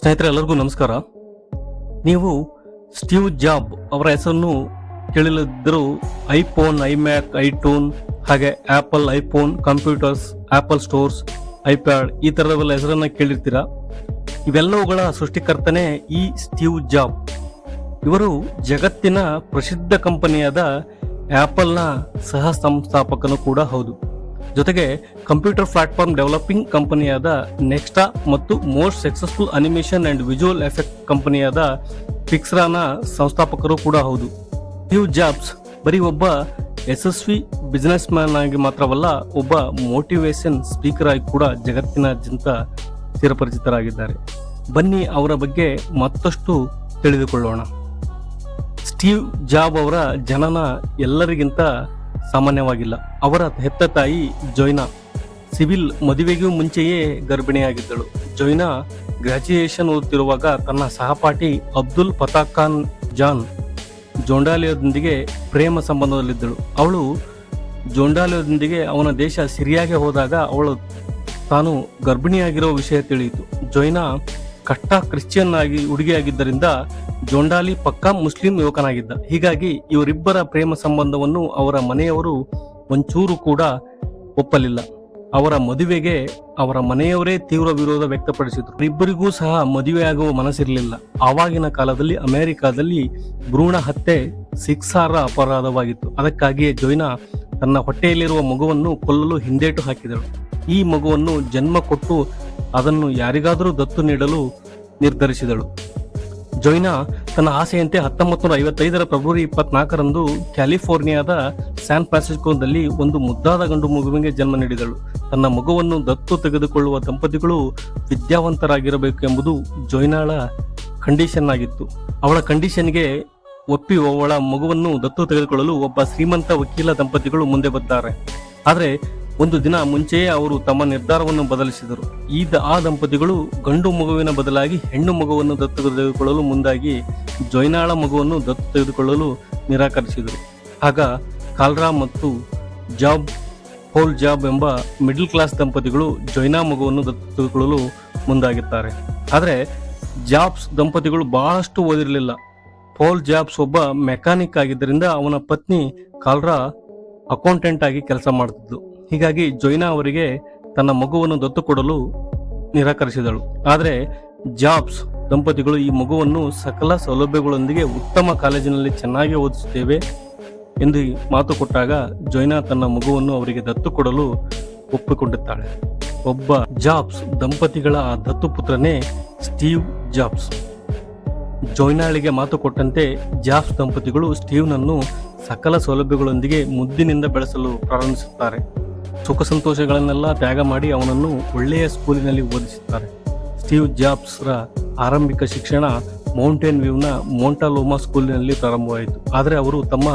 ಸ್ನೇಹಿತರೆ, ಎಲ್ಲರಿಗೂ ನಮಸ್ಕಾರ. ನೀವು ಸ್ಟೀವ್ ಜಾಬ್ ಅವರ ಹೆಸರನ್ನು ಕೇಳಿಲ್ಲದಿದ್ದರೂ ಐಫೋನ್, ಐಮ್ಯಾಕ್ ಐಟೂನ್ ಹಾಗೆ Apple, iPhone, computers, Apple stores, iPad ಈ ಥರದವೆಲ್ಲ ಹೆಸರನ್ನು ಕೇಳಿರ್ತೀರಾ? ಇವೆಲ್ಲವುಗಳ ಸೃಷ್ಟಿಕರ್ತನೇ ಈ ಸ್ಟೀವ್ ಜಾಬ್. ಇವರು ಜಗತ್ತಿನ ಪ್ರಸಿದ್ಧ ಕಂಪನಿಯಾದ ಆಪಲ್ನ ಸಹ ಸಂಸ್ಥಾಪಕನು ಕೂಡ ಹೌದು. ಜೊತೆಗೆ ಕಂಪ್ಯೂಟರ್ ಪ್ಲಾಟ್ಫಾರ್ಮ್ ಡೆವಲಪಿಂಗ್ ಕಂಪನಿಯಾದ ನೆಕ್ಸ್ಟಾ ಮತ್ತು most successful animation and visual effect ಕಂಪನಿಯಾದ ಪಿಕ್ಸ್ರಾನ ಸಂಸ್ಥಾಪಕರು ಕೂಡ ಹೌದು. ಸ್ಟೀವ್ ಜಾಬ್ಸ್ ಬರೀ ಒಬ್ಬ ಯಶಸ್ವಿ ಬಿಸ್ನೆಸ್ ಮ್ಯಾನ್ ಆಗಿ ಮಾತ್ರವಲ್ಲ, ಒಬ್ಬ ಮೋಟಿವೇಶನ್ ಸ್ಪೀಕರ್ ಆಗಿ ಕೂಡ ಜಗತ್ತಿನಾದ್ಯಂತ ಚಿರಪರಿಚಿತರಾಗಿದ್ದಾರೆ. ಬನ್ನಿ ಅವರ ಬಗ್ಗೆ ಮತ್ತಷ್ಟು ತಿಳಿದುಕೊಳ್ಳೋಣ. ಸ್ಟೀವ್ ಜಾಬ್ ಅವರ ಜನನ ಎಲ್ಲರಿಗಿಂತ ಸಾಮಾನ್ಯವಾಗಿಲ್ಲ. ಅವರ ಹೆತ್ತ ತಾಯಿ ಜೊಯ್ನಾ. ಸಿವಿಲ್ ಮದುವೆಗೂ ಮುಂಚೆಯೇ ಗರ್ಭಿಣಿಯಾಗಿದ್ದಳು. ಜೊಯ್ನಾ ಗ್ರಾಜ್ಯುಯೇಷನ್ ಓದುತ್ತಿರುವಾಗ ತನ್ನ ಸಹಪಾಠಿ ಅಬ್ದುಲ್ ಪತಾಖಾನ್ ಖಾನ್ ಜಾನ್ ಜೋಂಡಾಲಿಯೊಂದಿಗೆ ಪ್ರೇಮ ಸಂಬಂಧದಲ್ಲಿದ್ದಳು. ಅವಳು ಜೋಂಡಾಲಿಯೊಂದಿಗೆ ಅವನ ದೇಶ ಸಿರಿಯಾಗೆ ಹೋದಾಗ ಅವಳು ತಾನು ಗರ್ಭಿಣಿಯಾಗಿರೋ ವಿಷಯ ತಿಳಿಯಿತು. ಜೊಯ್ನಾ ಕಟ್ಟ ಕ್ರಿಶ್ಚಿಯನ್ ಆಗಿ ಹುಡುಗಿಯಾಗಿದ್ದರಿಂದ ಜೊಂಡಾಲಿ ಪಕ್ಕಾ ಮುಸ್ಲಿಂ ಯುವಕನಾಗಿದ್ದ. ಹೀಗಾಗಿ ಇವರಿಬ್ಬರ ಪ್ರೇಮ ಸಂಬಂಧವನ್ನು ಅವರ ಮನೆಯವರು ಒಂಚೂರು ಕೂಡ ಒಪ್ಪಲಿಲ್ಲ. ಅವರ ಮದುವೆಗೆ ಅವರ ಮನೆಯವರೇ ತೀವ್ರ ವಿರೋಧ ವ್ಯಕ್ತಪಡಿಸಿದ್ರು. ಇಬ್ಬರಿಗೂ ಸಹ ಮದುವೆಯಾಗುವ ಮನಸ್ಸಿರಲಿಲ್ಲ. ಆವಾಗಿನ ಕಾಲದಲ್ಲಿ ಅಮೆರಿಕಾದಲ್ಲಿ ಭ್ರೂಣ ಹತ್ಯೆ ಸಿಕ್ಸಾರ ಅಪರಾಧವಾಗಿತ್ತು. ಅದಕ್ಕಾಗಿಯೇ ಜೊಯ್ನಾ ತನ್ನ ಹೊಟ್ಟೆಯಲ್ಲಿರುವ ಮಗುವನ್ನು ಕೊಲ್ಲಲು ಹಿಂದೇಟು ಹಾಕಿದಳು. ಈ ಮಗುವನ್ನು ಜನ್ಮ ಕೊಟ್ಟು ಅದನ್ನು ಯಾರಿಗಾದರೂ ದತ್ತು ನೀಡಲು ನಿರ್ಧರಿಸಿದಳು. ಜೊಯ್ನಾ ತನ್ನ ಆಸೆಯಂತೆ ಹತ್ತೊಂಬತ್ತು ನೂರ ಐವತ್ತೈದರ ಫೆಬ್ರವರಿ ಇಪ್ಪತ್ನಾಲ್ಕರಂದು ಕ್ಯಾಲಿಫೋರ್ನಿಯಾದ ಸ್ಯಾನ್ ಫ್ರಾನ್ಸಿಸ್ಕೋದಲ್ಲಿ ಒಂದು ಮುದ್ದಾದ ಗಂಡು ಮಗುವಿಗೆ ಜನ್ಮ ನೀಡಿದಳು. ತನ್ನ ಮಗುವನ್ನು ದತ್ತು ತೆಗೆದುಕೊಳ್ಳುವ ದಂಪತಿಗಳು ವಿದ್ಯಾವಂತರಾಗಿರಬೇಕು ಎಂಬುದು ಜೊಯ್ನಾಳ ಕಂಡೀಷನ್ ಆಗಿತ್ತು. ಅವಳ ಕಂಡೀಷನ್ಗೆ ಒಪ್ಪಿ ಅವಳ ಮಗುವನ್ನು ದತ್ತು ತೆಗೆದುಕೊಳ್ಳಲು ಒಬ್ಬ ಶ್ರೀಮಂತ ವಕೀಲ ದಂಪತಿಗಳು ಮುಂದೆ ಬರ್ತಾರೆ ಆದರೆ ಒಂದು ದಿನ ಮುಂಚೆಯೇ ಅವರು ತಮ್ಮ ನಿರ್ಧಾರವನ್ನು ಬದಲಿಸಿದರು. ಈ ಆ ದಂಪತಿಗಳು ಗಂಡು ಮಗುವಿನ ಬದಲಾಗಿ ಹೆಣ್ಣು ಮಗುವನ್ನು ದತ್ತು ತೆಗೆದುಕೊಳ್ಳಲು ಮುಂದಾಗಿ ಜೊಯ್ನಾಳ ಮಗುವನ್ನು ದತ್ತು ತೆಗೆದುಕೊಳ್ಳಲು ನಿರಾಕರಿಸಿದರು. ಆಗ ಕಾಲ್ರಾ ಮತ್ತು ಜಾಬ್ ಹೋಲ್ ಜಾಬ್ ಎಂಬ ಮಿಡಲ್ ಕ್ಲಾಸ್ ದಂಪತಿಗಳು ಜೊಯ್ನಾ ಮಗುವನ್ನು ದತ್ತು ತೆಗೆದುಕೊಳ್ಳಲು ಮುಂದಾಗಿದ್ದಾರೆ. ಆದರೆ ಜಾಬ್ಸ್ ದಂಪತಿಗಳು ಬಹಳಷ್ಟು ಓದಿರಲಿಲ್ಲ. ಪೋಲ್ ಜಾಬ್ಸ್ ಒಬ್ಬ ಮೆಕ್ಯಾನಿಕ್ ಆಗಿದ್ದರಿಂದ ಅವನ ಪತ್ನಿ ಕಾಲ್ರಾ ಅಕೌಂಟೆಂಟ್ ಆಗಿ ಕೆಲಸ ಮಾಡ್ತಿದ್ಲು. ಹೀಗಾಗಿ ಜೊಯ್ನಾ ಅವರಿಗೆ ತನ್ನ ಮಗುವನ್ನು ದತ್ತು ಕೊಡಲು ನಿರಾಕರಿಸಿದಳು. ಆದರೆ ಜಾಬ್ಸ್ ದಂಪತಿಗಳು ಈ ಮಗುವನ್ನು ಸಕಲ ಸೌಲಭ್ಯಗಳೊಂದಿಗೆ ಉತ್ತಮ ಕಾಲೇಜಿನಲ್ಲಿ ಚೆನ್ನಾಗಿ ಓದಿಸುತ್ತೇವೆ ಎಂದು ಮಾತು ಕೊಟ್ಟಾಗ ಜೊಯ್ನಾ ತನ್ನ ಮಗುವನ್ನು ಅವರಿಗೆ ದತ್ತು ಕೊಡಲು ಒಪ್ಪಿಕೊಂಡಿದ್ದಾಳೆ. ಒಬ್ಬ ಜಾಬ್ಸ್ ದಂಪತಿಗಳ ಆ ದತ್ತು ಪುತ್ರನೇ ಸ್ಟೀವ್ ಜಾಬ್ಸ್. ಜೊಯ್ನಾಳಿಗೆ ಮಾತು ಕೊಟ್ಟಂತೆ ಜಾಬ್ಸ್ ದಂಪತಿಗಳು ಸ್ಟೀವ್ನನ್ನು ಸಕಲ ಸೌಲಭ್ಯಗಳೊಂದಿಗೆ ಮುದ್ದಿನಿಂದ ಬೆಳೆಸಲು ಪ್ರಾರಂಭಿಸುತ್ತಾರೆ. ಸುಖ ಸಂತೋಷಗಳನ್ನೆಲ್ಲ ತ್ಯಾಗ ಮಾಡಿ ಅವನನ್ನು ಒಳ್ಳೆಯ ಸ್ಕೂಲಿನಲ್ಲಿ ಓದಿಸುತ್ತಾರೆ. ಸ್ಟೀವ್ ಜಾಬ್ಸ್ರ ಆರಂಭಿಕ ಶಿಕ್ಷಣ ಮೌಂಟೇನ್ ವ್ಯೂನ ಮೋಂಟಾಲೋಮಾ ಸ್ಕೂಲಿನಲ್ಲಿ ಪ್ರಾರಂಭವಾಯಿತು. ಆದರೆ ಅವರು ತಮ್ಮ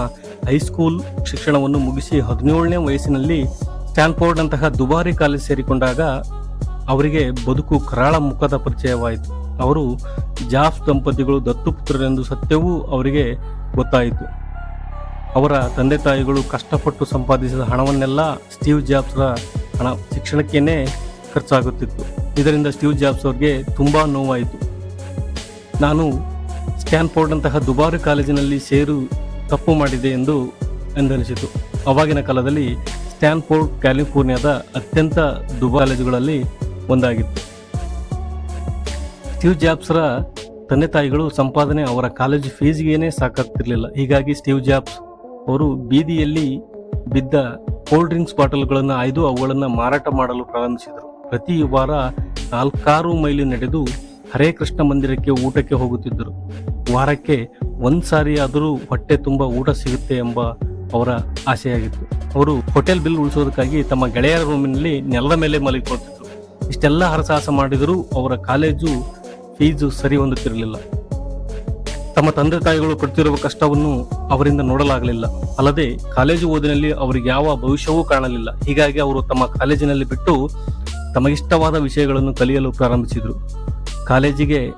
ಹೈಸ್ಕೂಲ್ ಶಿಕ್ಷಣವನ್ನು ಮುಗಿಸಿ ಹದಿನೇಳನೇ ವಯಸ್ಸಿನಲ್ಲಿ ಸ್ಟ್ಯಾನ್ಫೋರ್ಡ್ ಅಂತಹ ದುಬಾರಿ ಕಾಲೇಜ್ ಸೇರಿಕೊಂಡಾಗ ಅವರಿಗೆ ಬದುಕು ಕರಾಳ ಮುಖದ ಪರಿಚಯವಾಯಿತು. ಅವರು ಜಾಫ್ ದಂಪತಿಗಳು ದತ್ತುಪುತ್ರರೆಂದು ಸತ್ಯವೂ ಅವರಿಗೆ ಗೊತ್ತಾಯಿತು. ಅವರ ತಂದೆ ತಾಯಿಗಳು ಕಷ್ಟಪಟ್ಟು ಸಂಪಾದಿಸಿದ ಹಣವನ್ನೆಲ್ಲ ಸ್ಟೀವ್ ಜಾಬ್ಸ್ರ ಹಣ ಶಿಕ್ಷಣಕ್ಕೇನೆ ಖರ್ಚಾಗುತ್ತಿತ್ತು. ಇದರಿಂದ ಸ್ಟೀವ್ ಜಾಬ್ಸ್ ಅವರಿಗೆ ತುಂಬ ನೋವಾಯಿತು. ನಾನು ಸ್ಟ್ಯಾನ್ಫೋರ್ಡ್ ಅಂತಹ ದುಬಾರಿ ಕಾಲೇಜಿನಲ್ಲಿ ಸೇರು ತಪ್ಪು ಮಾಡಿದೆ ಎಂದು ಎಂದನಿಸಿತು. ಅವಾಗಿನ ಕಾಲದಲ್ಲಿ ಸ್ಟ್ಯಾನ್ಫೋರ್ಡ್, ಕ್ಯಾಲಿಫೋರ್ನಿಯಾದ ಅತ್ಯಂತ ದುಬಾರಿ ಕಾಲೇಜುಗಳಲ್ಲಿ ಒಂದಾಗಿತ್ತು. ಸ್ಟೀವ್ ಜಾಬ್ಸ್ರ ತಂದೆ ತಾಯಿಗಳು ಸಂಪಾದನೆ ಅವರ ಕಾಲೇಜು ಫೀಸ್ಗೇನೆ ಸಾಕಾಗ್ತಿರಲಿಲ್ಲ. ಹೀಗಾಗಿ ಸ್ಟೀವ್ ಜಾಬ್ಸ್ ಅವರು ಬೀದಿಯಲ್ಲಿ ಬಿದ್ದ ಕೋಲ್ಡ್ ಡ್ರಿಂಕ್ಸ್ ಬಾಟಲ್ಗಳನ್ನು ಆಯ್ದು ಅವುಗಳನ್ನು ಮಾರಾಟ ಮಾಡಲು ಪ್ರಾರಂಭಿಸಿದರು. ಪ್ರತಿ ವಾರ ನಾಲ್ಕಾರು ಮೈಲಿ ನಡೆದು ಹರೇ ಕೃಷ್ಣ ಮಂದಿರಕ್ಕೆ ಊಟಕ್ಕೆ ಹೋಗುತ್ತಿದ್ದರು. ವಾರಕ್ಕೆ ಒಂದು ಸಾರಿ ಆದರೂ ಹೊಟ್ಟೆ ತುಂಬ ಊಟ ಸಿಗುತ್ತೆ ಎಂಬ ಅವರ ಆಸೆಯಾಗಿತ್ತು. ಅವರು ಹೋಟೆಲ್ ಬಿಲ್ ಉಳಿಸೋದಕ್ಕಾಗಿ ತಮ್ಮ ಗೆಳೆಯರ ರೂಮಿನಲ್ಲಿ ನೆಲದ ಮೇಲೆ ಮಲಗಿಕೊಳ್ತಿದ್ರು ಇಷ್ಟೆಲ್ಲ ಹರಸಾಹಸ ಮಾಡಿದರೂ ಅವರ ಕಾಲೇಜು ಫೀಸು ಸರಿ ಹೊಂದುತ್ತಿರಲಿಲ್ಲ. ತಮ್ಮ ತಂದೆ ತಾಯಿಗಳು ಪಡ್ತಿರುವ ಕಷ್ಟವನ್ನು ಅವರಿಂದ ನೋಡಲಾಗಲಿಲ್ಲ. ಅಲ್ಲದೆ ಕಾಲೇಜು ಓದಿನಲ್ಲಿ ಅವರಿಗೆ ಯಾವ ಭವಿಷ್ಯವೂ ಕಾಣಲಿಲ್ಲ. ಹೀಗಾಗಿ ಅವರು ತಮ್ಮ ಕಾಲೇಜಿನಲ್ಲಿ ಬಿಟ್ಟು ತಮಗಿಷ್ಟವಾದ ವಿಷಯಗಳನ್ನು ಕಲಿಯಲು ಪ್ರಾರಂಭಿಸಿದರು. ಕಾಲೇಜಿಗೆ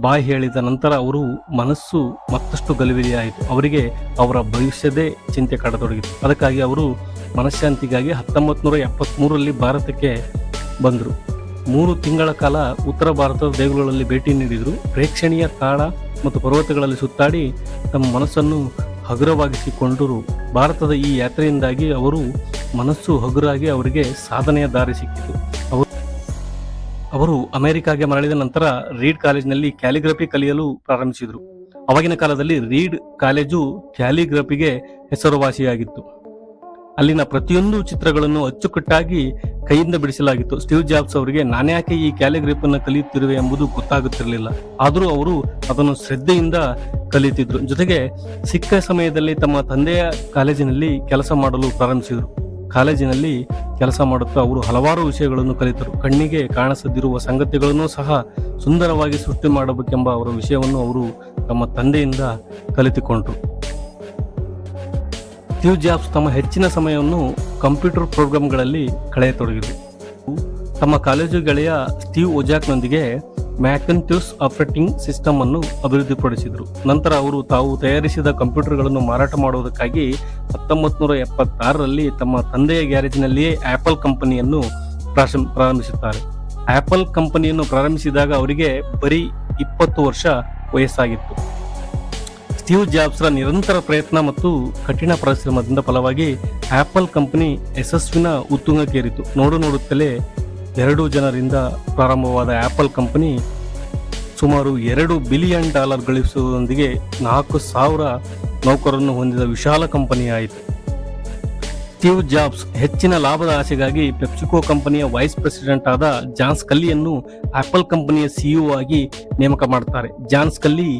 ಬಾಯಿ ಹೇಳಿದ ನಂತರ ಅವರು ಮನಸ್ಸು ಮತ್ತಷ್ಟು ಗಲಿಬಿಲಿಯಾಯಿತು. ಅವರಿಗೆ ಅವರ ಭವಿಷ್ಯದೇ ಚಿಂತೆ ಕಾಡತೊಡಗಿತು. ಅದಕ್ಕಾಗಿ ಅವರು ಮನಃಶಾಂತಿಗಾಗಿ ಹತ್ತೊಂಬತ್ತು ನೂರ ಎಪ್ಪತ್ತ್ಮೂರರಲ್ಲಿ ಭಾರತಕ್ಕೆ ಬಂದರು. ಮೂರು ತಿಂಗಳ ಕಾಲ ಉತ್ತರ ಭಾರತದ ದೇಗುಲಗಳಲ್ಲಿ ಭೇಟಿ ನೀಡಿದರು. ಪ್ರೇಕ್ಷಣೀಯ ಕಾಡ ಮತ್ತು ಪರ್ವತಗಳಲ್ಲಿ ಸುತ್ತಾಡಿ ತಮ್ಮ ಮನಸ್ಸನ್ನು ಹಗುರವಾಗಿಸಿಕೊಂಡರು. ಭಾರತದ ಈ ಯಾತ್ರೆಯಿಂದಾಗಿ ಅವರು ಮನಸ್ಸು ಹಗುರಾಗಿ ಅವರಿಗೆ ಸಾಧನೆಯ ದಾರಿ ಸಿಕ್ಕಿತು. ಅವರು ಅಮೆರಿಕಾಗೆ ಮರಳಿದ ನಂತರ ರೀಡ್ ಕಾಲೇಜಿನಲ್ಲಿ ಕ್ಯಾಲಿಗ್ರಫಿ ಕಲಿಯಲು ಪ್ರಾರಂಭಿಸಿದರು. ಅವಾಗಿನ ಕಾಲದಲ್ಲಿ ರೀಡ್ ಕಾಲೇಜು ಕ್ಯಾಲಿಗ್ರಫಿಗೆ ಹೆಸರುವಾಸಿಯಾಗಿತ್ತು. ಅಲ್ಲಿನ ಪ್ರತಿಯೊಂದು ಚಿತ್ರಗಳನ್ನು ಅಚ್ಚುಕಟ್ಟಾಗಿ ಕೈಯಿಂದ ಬಿಡಿಸಲಾಗಿತ್ತು. ಸ್ಟೀವ್ ಜಾಬ್ಸ್ ಅವರಿಗೆ ನಾನ್ಯಾಕೆ ಈ ಕ್ಯಾಲಿಗ್ರಫಿಯನ್ನು ಕಲಿಯುತ್ತಿರುವೆ ಎಂಬುದು ಗೊತ್ತಾಗುತ್ತಿರಲಿಲ್ಲ. ಆದರೂ ಅವರು ಅದನ್ನು ಶ್ರದ್ಧೆಯಿಂದ ಕಲಿಯುತ್ತಿದ್ರು. ಜೊತೆಗೆ ಸಿಕ್ಕ ಸಮಯದಲ್ಲಿ ತಮ್ಮ ತಂದೆಯ ಕಾಲೇಜಿನಲ್ಲಿ ಕೆಲಸ ಮಾಡಲು ಪ್ರಾರಂಭಿಸಿದರು. ಕಾಲೇಜಿನಲ್ಲಿ ಕೆಲಸ ಮಾಡುತ್ತಾ ಅವರು ಹಲವಾರು ವಿಷಯಗಳನ್ನು ಕಲಿತರು. ಕಣ್ಣಿಗೆ ಕಾಣಿಸದಿರುವ ಸಂಗತಿಗಳನ್ನು ಸಹ ಸುಂದರವಾಗಿ ಸೃಷ್ಟಿ ಮಾಡಬೇಕೆಂಬ ಅವರ ವಿಷಯವನ್ನು ಅವರು ತಮ್ಮ ತಂದೆಯಿಂದ ಕಲಿತುಕೊಂಡರು. ಸ್ಟೀವ್ ಜಾಬ್ಸ್ ತಮ್ಮ ಹೆಚ್ಚಿನ ಸಮಯವನ್ನು ಕಂಪ್ಯೂಟರ್ ಪ್ರೋಗ್ರಾಂಗಳಲ್ಲಿ ಕಳೆಯತೊಡಗಿದರು. ತಮ್ಮ ಕಾಲೇಜು ಗೆಳೆಯ ಸ್ಟೀವ್ ಒಜಾಕ್ನೊಂದಿಗೆ ಮ್ಯಾಕನ್ಟ್ಯೂಸ್ ಆಪರೇಟಿಂಗ್ ಸಿಸ್ಟಮ್ ಅನ್ನು ಅಭಿವೃದ್ಧಿಪಡಿಸಿದರು. ನಂತರ ಅವರು ತಾವು ತಯಾರಿಸಿದ ಕಂಪ್ಯೂಟರ್ಗಳನ್ನು ಮಾರಾಟ ಮಾಡುವುದಕ್ಕಾಗಿ ಹತ್ತೊಂಬತ್ತು ನೂರ ಎಪ್ಪತ್ತಾರರಲ್ಲಿ ತಮ್ಮ ತಂದೆಯ ಗ್ಯಾರೇಜ್ನಲ್ಲಿಯೇ ಆಪಲ್ ಕಂಪನಿಯನ್ನು ಪ್ರಾರಂಭಿಸುತ್ತಾರೆ. ಆಪಲ್ ಕಂಪನಿಯನ್ನು ಪ್ರಾರಂಭಿಸಿದಾಗ ಅವರಿಗೆ ಬರೀ ಇಪ್ಪತ್ತು ವರ್ಷ ವಯಸ್ಸಾಗಿತ್ತು. ಸ್ಟೀವ್ ಜಾಬ್ಸ್ರ ನಿರಂತರ ಪ್ರಯತ್ನ ಮತ್ತು ಕಠಿಣ ಪರಿಶ್ರಮದಿಂದ ಫಲವಾಗಿ ಆಪಲ್ ಕಂಪನಿ ಯಶಸ್ವಿನ ಉತ್ತುಂಗಕ್ಕೇರಿತು. ನೋಡು ನೋಡುತ್ತಲೇ ಎರಡು ಜನರಿಂದ ಪ್ರಾರಂಭವಾದ ಆಪಲ್ ಕಂಪನಿ ಸುಮಾರು ಎರಡು ಬಿಲಿಯನ್ ಡಾಲರ್ ಗಳಿಸುವುದರೊಂದಿಗೆ ನಾಲ್ಕು ಸಾವಿರ ನೌಕರರನ್ನು ಹೊಂದಿದ ವಿಶಾಲ ಕಂಪನಿಯಾಯಿತು. ಸ್ಟೀವ್ ಜಾಬ್ಸ್ ಹೆಚ್ಚಿನ ಲಾಭದ ಆಸೆಗಾಗಿ ಪೆಪ್ಸಿಕೋ ಕಂಪನಿಯ ವೈಸ್ ಪ್ರೆಸಿಡೆಂಟ್ ಆದ ಜಾನ್ಸ್ ಕಲ್ಲಿಯನ್ನು ಆಪಲ್ ಕಂಪನಿಯ ಸಿಇಒ ಆಗಿ ನೇಮಕ ಮಾಡುತ್ತಾರೆ ಜಾನ್ಸ್ ಕಲ್ಲಿ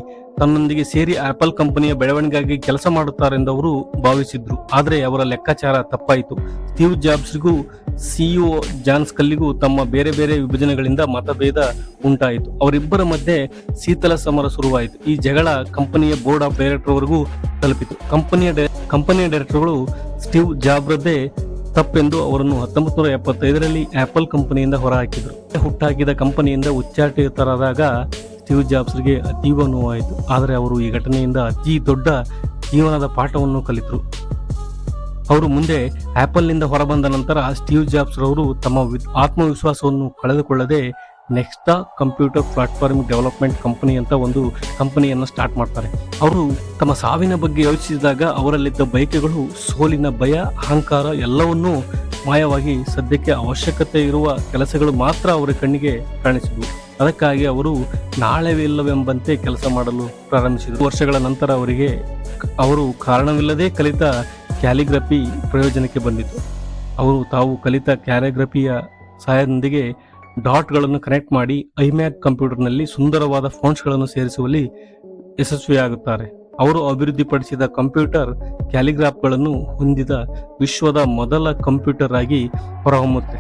ತನ್ನೊಂದಿಗೆ ಸೇರಿ ಆಪಲ್ ಕಂಪನಿಯ ಬೆಳವಣಿಗೆಗಾಗಿ ಕೆಲಸ ಮಾಡುತ್ತಾರೆಂದು ಅವರು ಭಾವಿಸಿದ್ರು. ಆದರೆ ಅವರ ಲೆಕ್ಕಾಚಾರ ತಪ್ಪಾಯಿತು. ಸ್ಟೀವ್ ಜಾಬ್ಸ್ಗೂ ಸಿಇಒ ಜಾನ್ಸ್ ಕಲ್ಲಿಗೂ ತಮ್ಮ ಬೇರೆ ಬೇರೆ ವಿಭಜನೆಗಳಿಂದ ಮತಭೇದ ಉಂಟಾಯಿತು. ಅವರಿಬ್ಬರ ಮಧ್ಯೆ ಶೀತಲ ಸಮರ ಶುರುವಾಯಿತು. ಈ ಜಗಳ ಕಂಪನಿಯ ಬೋರ್ಡ್ ಆಫ್ ಡೈರೆಕ್ಟರ್ವರೆಗೂ ತಲುಪಿತು. ಕಂಪನಿಯ ಕಂಪನಿಯ ಡೈರೆಕ್ಟರ್ಗಳು ಸ್ಟೀವ್ ಜಾಬ್ರದ್ದೇ ತಪ್ಪೆಂದು ಅವರನ್ನು ಹತ್ತೊಂಬತ್ತು ನೂರ ಎಪ್ಪತ್ತೈದರಲ್ಲಿ ಆಪಲ್ ಕಂಪನಿಯಿಂದ ಹೊರಹಾಕಿದರು. ಹುಟ್ಟಾಕಿದ ಕಂಪನಿಯಿಂದ ಉಚ್ಚಾಟಿತರಾದಾಗ ಸ್ಟೀವ್ ಜಾಬ್ಸ್ಗೆ ಅತೀವ ನೋವಾಯಿತು. ಆದರೆ ಅವರು ಈ ಘಟನೆಯಿಂದ ಅತಿ ದೊಡ್ಡ ಜೀವನದ ಪಾಠವನ್ನು ಕಲಿತರು. ಅವರು ಮುಂದೆ ಆಪಲ್ನಿಂದ ಹೊರಬಂದ ನಂತರ ಸ್ಟೀವ್ ಜಾಬ್ಸ್ ರವರು ತಮ್ಮ ಆತ್ಮವಿಶ್ವಾಸವನ್ನು ಕಳೆದುಕೊಳ್ಳದೆ ನೆಕ್ಸ್ಟಾ ಕಂಪ್ಯೂಟರ್ ಪ್ಲಾಟ್ಫಾರ್ಮ್ ಡೆವಲಪ್ಮೆಂಟ್ ಕಂಪನಿ ಅಂತ ಒಂದು ಕಂಪನಿಯನ್ನು ಸ್ಟಾರ್ಟ್ ಮಾಡ್ತಾರೆ. ಅವರು ತಮ್ಮ ಸಾವಿನ ಬಗ್ಗೆ ಯೋಚಿಸಿದಾಗ ಅವರಲ್ಲಿದ್ದ ಬಯಕೆಗಳು, ಸೋಲಿನ ಭಯ, ಅಹಂಕಾರ ಎಲ್ಲವನ್ನೂ ಮಾಯವಾಗಿ ಸದ್ಯಕ್ಕೆ ಅವಶ್ಯಕತೆ ಇರುವ ಕೆಲಸಗಳು ಮಾತ್ರ ಅವರ ಕಣ್ಣಿಗೆ ಕಾಣಿಸಿದವು. ಅದಕ್ಕಾಗಿ ಅವರು ನಾಳೆವಿಲ್ಲವೆಂಬಂತೆ ಕೆಲಸ ಮಾಡಲು ಪ್ರಾರಂಭಿಸಿದರು. ವರ್ಷಗಳ ನಂತರ ಅವರಿಗೆ ಅವರು ಕಾರಣವಿಲ್ಲದೆ ಕಲಿತ ಕ್ಯಾಲಿಗ್ರಫಿ ಪ್ರಯೋಜನಕ್ಕೆ ಬಂದಿತು. ಅವರು ತಾವು ಕಲಿತ ಕ್ಯಾಲಿಗ್ರಫಿಯ ಸಹಾಯದೊಂದಿಗೆ ಡಾಟ್ಗಳನ್ನು ಕನೆಕ್ಟ್ ಮಾಡಿ ಐಮ್ಯಾಕ್ ಕಂಪ್ಯೂಟರ್ನಲ್ಲಿ ಸುಂದರವಾದ ಫೋನ್ಸ್ಗಳನ್ನು ಸೇರಿಸುವಲ್ಲಿ ಯಶಸ್ವಿಯಾಗುತ್ತಾರೆ. ಅವರು ಅಭಿವೃದ್ಧಿಪಡಿಸಿದ ಕಂಪ್ಯೂಟರ್ ಕ್ಯಾಲಿಗ್ರಾಫ್ಗಳನ್ನು ಹೊಂದಿದ ವಿಶ್ವದ ಮೊದಲ ಕಂಪ್ಯೂಟರ್ ಆಗಿ ಹೊರಹೊಮ್ಮುತ್ತೆ.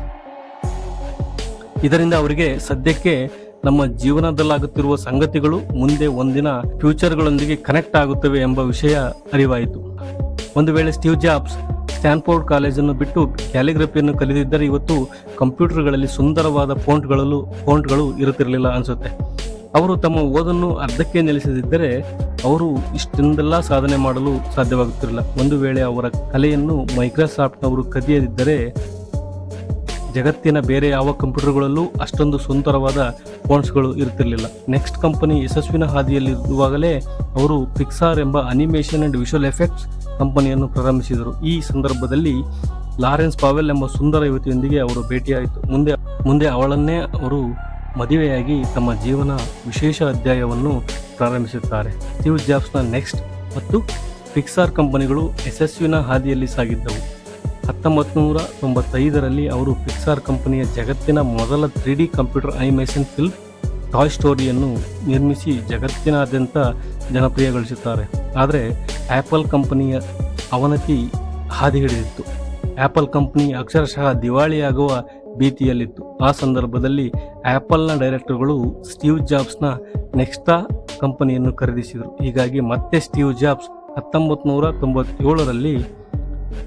ಇದರಿಂದ ಅವರಿಗೆ ಸದ್ಯಕ್ಕೆ ನಮ್ಮ ಜೀವನದಲ್ಲಾಗುತ್ತಿರುವ ಸಂಗತಿಗಳು ಮುಂದೆ ಒಂದಿನ ಫ್ಯೂಚರ್ಗಳೊಂದಿಗೆ ಕನೆಕ್ಟ್ ಆಗುತ್ತವೆ ಎಂಬ ವಿಷಯ ಅರಿವಾಯಿತು. ಒಂದು ವೇಳೆ ಸ್ಟೀವ್ ಜಾಬ್ಸ್ ಸ್ಟ್ಯಾನ್ಫೋರ್ಡ್ ಕಾಲೇಜನ್ನು ಬಿಟ್ಟು ಕ್ಯಾಲಿಗ್ರಫಿಯನ್ನು ಕಲಿದಿದ್ದರೆ ಇವತ್ತು ಕಂಪ್ಯೂಟರ್ಗಳಲ್ಲಿ ಸುಂದರವಾದ ಫೋಂಟ್ಗಳಲ್ಲೂ, ಫೋಂಟ್ಗಳು ಇರುತ್ತಿರಲಿಲ್ಲ ಅನಿಸುತ್ತೆ. ಅವರು ತಮ್ಮ ಓದನ್ನು ಅರ್ಧಕ್ಕೆ ನೆಲೆಸದಿದ್ದರೆ ಅವರು ಇಷ್ಟೊಂದೆಲ್ಲ ಸಾಧನೆ ಮಾಡಲು ಸಾಧ್ಯವಾಗುತ್ತಿರಲಿಲ್ಲ. ಒಂದು ವೇಳೆ ಅವರ ಕಲೆಯನ್ನು ಮೈಕ್ರೋಸಾಫ್ಟ್ನವರು ಕದಿಯದಿದ್ದರೆ ಜಗತ್ತಿನ ಬೇರೆ ಯಾವ ಕಂಪ್ಯೂಟರ್ಗಳಲ್ಲೂ ಅಷ್ಟೊಂದು ಸುಂದರವಾದ ಫೋನ್ಸ್ಗಳು ಇರುತ್ತಿರಲಿಲ್ಲ. ನೆಕ್ಸ್ಟ್ ಕಂಪನಿ ಯಶಸ್ವಿನ ಹಾದಿಯಲ್ಲಿರುವಾಗಲೇ ಅವರು ಪಿಕ್ಸಾರ್ ಎಂಬ ಅನಿಮೇಷನ್ ಅಂಡ್ ವಿಷುವಲ್ ಎಫೆಕ್ಟ್ಸ್ ಕಂಪನಿಯನ್ನು ಪ್ರಾರಂಭಿಸಿದರು. ಈ ಸಂದರ್ಭದಲ್ಲಿ ಲಾರೆನ್ಸ್ ಪಾವೆಲ್ ಎಂಬ ಸುಂದರ ಯುವತಿಯೊಂದಿಗೆ ಅವರು ಭೇಟಿಯಾಯಿತು. ಮುಂದೆ ಮುಂದೆ ಅವಳನ್ನೇ ಅವರು ಮದುವೆಯಾಗಿ ತಮ್ಮ ಜೀವನ ವಿಶೇಷ ಅಧ್ಯಾಯವನ್ನು ಪ್ರಾರಂಭಿಸುತ್ತಾರೆ. ಸ್ಟೀವ್ ಜಾಬ್ಸ್ನ ನೆಕ್ಸ್ಟ್ ಮತ್ತು ಫಿಕ್ಸಾರ್ ಕಂಪನಿಗಳು ಯಶಸ್ವಿನ ಹಾದಿಯಲ್ಲಿ ಸಾಗಿದ್ದವು. ಹತ್ತೊಂಬತ್ತು ನೂರ ತೊಂಬತ್ತೈದರಲ್ಲಿ ಅವರು ಫಿಕ್ಸಾರ್ ಕಂಪನಿಯ ಜಗತ್ತಿನ ಮೊದಲ three D computer animation film Toy ಸ್ಟೋರಿಯನ್ನು ನಿರ್ಮಿಸಿ ಜಗತ್ತಿನಾದ್ಯಂತ ಜನಪ್ರಿಯಗೊಳಿಸುತ್ತಾರೆ. ಆದರೆ ಆ್ಯಪಲ್ ಕಂಪನಿಯ ಅವನತಿ ಹಾದಿ ಹಿಡಿದಿತ್ತು. ಆ್ಯಪಲ್ ಕಂಪನಿ ಅಕ್ಷರಶಃ ದಿವಾಳಿಯಾಗುವ ಭೀತಿಯಲ್ಲಿತ್ತು. ಆ ಸಂದರ್ಭದಲ್ಲಿ ಆ್ಯಪಲ್ನ ಡೈರೆಕ್ಟರ್ಗಳು ಸ್ಟೀವ್ ಜಾಬ್ಸ್ನ ನೆಕ್ಸ್ಟಾ ಕಂಪನಿಯನ್ನು ಖರೀದಿಸಿದರು. ಹೀಗಾಗಿ ಮತ್ತೆ ಸ್ಟೀವ್ ಜಾಬ್ಸ್ ಹತ್ತೊಂಬತ್ತು ನೂರ ತೊಂಬತ್ತೇಳರಲ್ಲಿ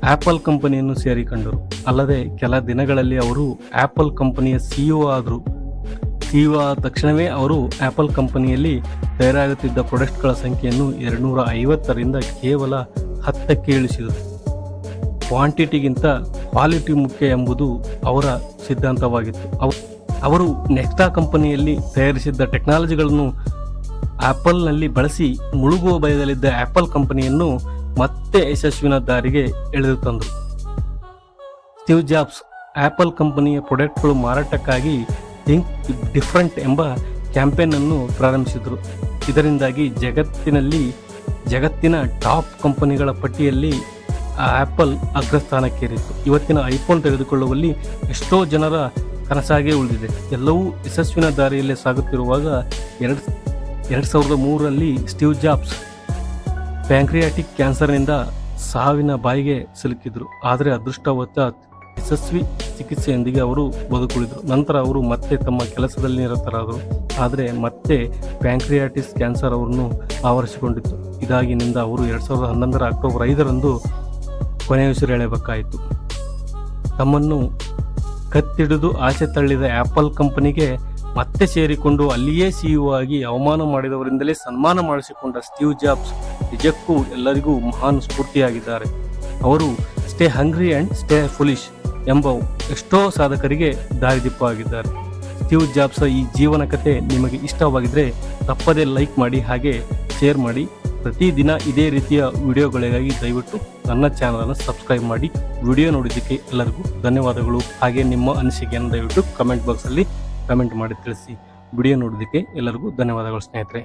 ಆ್ಯಪಲ್ ಕಂಪನಿಯನ್ನು ಸೇರಿಕೊಂಡರು ಅಲ್ಲದೆ ಕೆಲ ದಿನಗಳಲ್ಲಿ ಅವರು ಆ್ಯಪಲ್ ಕಂಪನಿಯ ಸಿಇಒ ಆದರು. ಸಿಇಒ ಆದ ತಕ್ಷಣವೇ ಅವರು ಆ್ಯಪಲ್ ಕಂಪನಿಯಲ್ಲಿ ತಯಾರಾಗುತ್ತಿದ್ದ ಪ್ರಾಡಕ್ಟ್ಗಳ ಸಂಖ್ಯೆಯನ್ನು ಎರಡುನೂರ ಐವತ್ತರಿಂದ ಕೇವಲ ಹತ್ತಕ್ಕೆ ಇಳಿಸಿದರು. ಕ್ವಾಂಟಿಟಿಗಿಂತ ಕ್ವಾಲಿಟಿ ಮುಖ್ಯ ಎಂಬುದು ಅವರ ಸಿದ್ಧಾಂತವಾಗಿತ್ತು. ಅವ- ಅವರು ನೆಕ್ಸ್ಟಾ ಕಂಪನಿಯಲ್ಲಿ ತಯಾರಿಸಿದ್ದ ಟೆಕ್ನಾಲಜಿಗಳನ್ನು ಆಪಲ್ನಲ್ಲಿ ಬಳಸಿ ಮುಳುಗುವ ಭಯದಲ್ಲಿದ್ದ ಆಪಲ್ ಕಂಪನಿಯನ್ನು ಮತ್ತೆ ಯಶಸ್ವಿನ ದಾರಿಗೆ ಎಳೆದು ತಂದರು. ಸ್ಟೀವ್ ಜಾಬ್ಸ್ ಆಪಲ್ ಕಂಪನಿಯ ಪ್ರೊಡಕ್ಟ್ಗಳು ಮಾರಾಟಕ್ಕಾಗಿ ಥಿಂಕ್ ಡಿಫ್ರೆಂಟ್ ಎಂಬ ಕ್ಯಾಂಪೇನ್ ಅನ್ನು ಪ್ರಾರಂಭಿಸಿದರು. ಇದರಿಂದಾಗಿ ಜಗತ್ತಿನಲ್ಲಿ ಜಗತ್ತಿನ ಟಾಪ್ ಕಂಪನಿಗಳ ಪಟ್ಟಿಯಲ್ಲಿ ಆಪಲ್ ಅಗ್ರಸ್ಥಾನಕ್ಕೇರಿತ್ತು. ಇವತ್ತಿನ ಐಫೋನ್ ತೆಗೆದುಕೊಳ್ಳುವಲ್ಲಿ ಎಷ್ಟೋ ಜನರ ಕನಸಾಗೇ ಉಳಿದಿದೆ. ಎಲ್ಲವೂ ಯಶಸ್ವಿನ ದಾರಿಯಲ್ಲೇ ಸಾಗುತ್ತಿರುವಾಗ ಎರಡು ಎರಡು ಸಾವಿರದ ಮೂರರಲ್ಲಿ ಸ್ಟೀವ್ ಜಾಬ್ಸ್ ಪ್ಯಾಂಕ್ರಿಯಾಟಿಕ್ ಕ್ಯಾನ್ಸರ್ನಿಂದ ಸಾವಿನ ಬಾಯಿಗೆ ಸಿಲುಕಿದ್ರು. ಆದರೆ ಅದೃಷ್ಟವತ್ತ ಯಶಸ್ವಿ ಚಿಕಿತ್ಸೆಯೊಂದಿಗೆ ಅವರು ಬದುಕುಳಿದರು. ನಂತರ ಅವರು ಮತ್ತೆ ತಮ್ಮ ಕೆಲಸದಲ್ಲಿ ನಿರತರಾದರು. ಆದರೆ ಮತ್ತೆ ಪ್ಯಾಂಕ್ರಿಯಾಟಿಸ್ ಕ್ಯಾನ್ಸರ್ ಅವರನ್ನು ಆವರಿಸಿಕೊಂಡಿತ್ತು. ಇದಾಗಿನಿಂದ ಅವರು ಎರಡು ಸಾವಿರದ ಹನ್ನೊಂದರ ಅಕ್ಟೋಬರ್ ಐದರಂದು ಕೊನೆಯುಸಿರೆಳೆಯಬೇಕಾಯಿತು ತಮ್ಮನ್ನು ಕತ್ತಿಡಿದು ಆಸೆ ತಳ್ಳಿದ ಆಪಲ್ ಕಂಪನಿಗೆ ಮತ್ತೆ ಸೇರಿಕೊಂಡು ಅಲ್ಲಿಯೇ ಸಿಇಒ ಆಗಿ ಅವಮಾನ ಮಾಡಿದವರಿಂದಲೇ ಸನ್ಮಾನ ಮಾಡಿಸಿಕೊಂಡ ಸ್ಟೀವ್ ಜಾಬ್ಸ್ ನಿಜಕ್ಕೂ ಎಲ್ಲರಿಗೂ ಮಹಾನ್ ಸ್ಫೂರ್ತಿಯಾಗಿದ್ದಾರೆ. ಅವರು stay hungry and stay foolish ಎಂಬ ಎಷ್ಟೋ ಸಾಧಕರಿಗೆ ದಾರಿದೀಪವಾಗಿದ್ದಾರೆ ಸ್ಟೀವ್ ಜಾಬ್ಸ್ ಈ ಜೀವನ ಕತೆ ನಿಮಗೆ ಇಷ್ಟವಾಗಿದ್ದರೆ ತಪ್ಪದೇ ಲೈಕ್ ಮಾಡಿ ಹಾಗೆ ಶೇರ್ ಮಾಡಿ. ಪ್ರತಿದಿನ ಇದೇ ರೀತಿಯ ವಿಡಿಯೋಗಳಿಗಾಗಿ ದಯವಿಟ್ಟು ನನ್ನ ಚಾನಲನ್ನು ಸಬ್ಸ್ಕ್ರೈಬ್ ಮಾಡಿ ವಿಡಿಯೋ ನೋಡಿದ್ದಕ್ಕೆ ಎಲ್ಲರಿಗೂ ಧನ್ಯವಾದಗಳು. ಹಾಗೆ ನಿಮ್ಮ ಅನಿಸಿಕೆಯನ್ನು ದಯವಿಟ್ಟು ಕಮೆಂಟ್ ಬಾಕ್ಸಲ್ಲಿ ಕಮೆಂಟ್ ಮಾಡಿ ತಿಳಿಸಿ. ವಿಡಿಯೋ ನೋಡೋದಕ್ಕೆ ಎಲ್ಲರಿಗೂ ಧನ್ಯವಾದಗಳು ಸ್ನೇಹಿತರೆ.